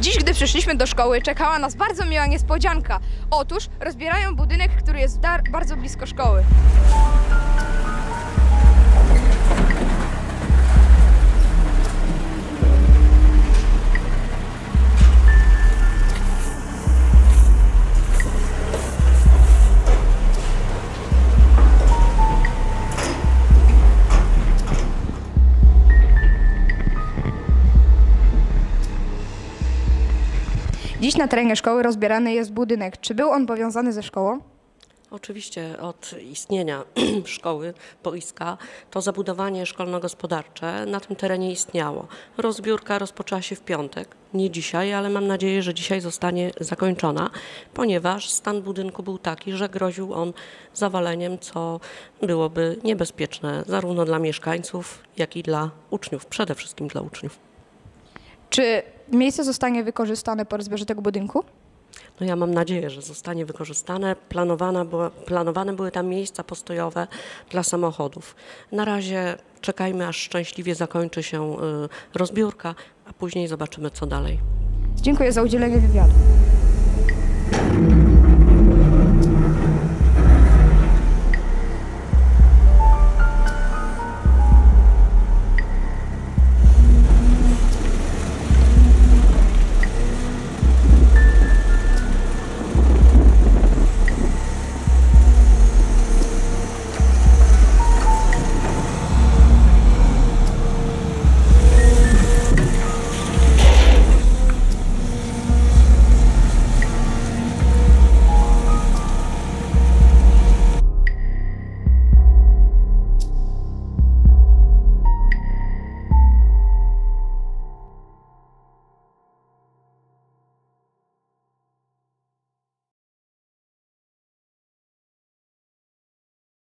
Dziś, gdy przyszliśmy do szkoły, czekała nas bardzo miła niespodzianka. Otóż rozbierają budynek, który jest bardzo blisko szkoły. Dziś na terenie szkoły rozbierany jest budynek. Czy był on powiązany ze szkołą? Oczywiście od istnienia szkoły boiska to zabudowanie szkolno-gospodarcze na tym terenie istniało. Rozbiórka rozpoczęła się w piątek, nie dzisiaj, ale mam nadzieję, że dzisiaj zostanie zakończona, ponieważ stan budynku był taki, że groził on zawaleniem, co byłoby niebezpieczne zarówno dla mieszkańców, jak i dla uczniów, przede wszystkim dla uczniów. Czy miejsce zostanie wykorzystane po rozbiorze tego budynku? No ja mam nadzieję, że zostanie wykorzystane. Planowana była, planowane były tam miejsca postojowe dla samochodów. Na razie czekajmy, aż szczęśliwie zakończy się y, rozbiórka, a później zobaczymy, co dalej. Dziękuję za udzielenie wywiadu.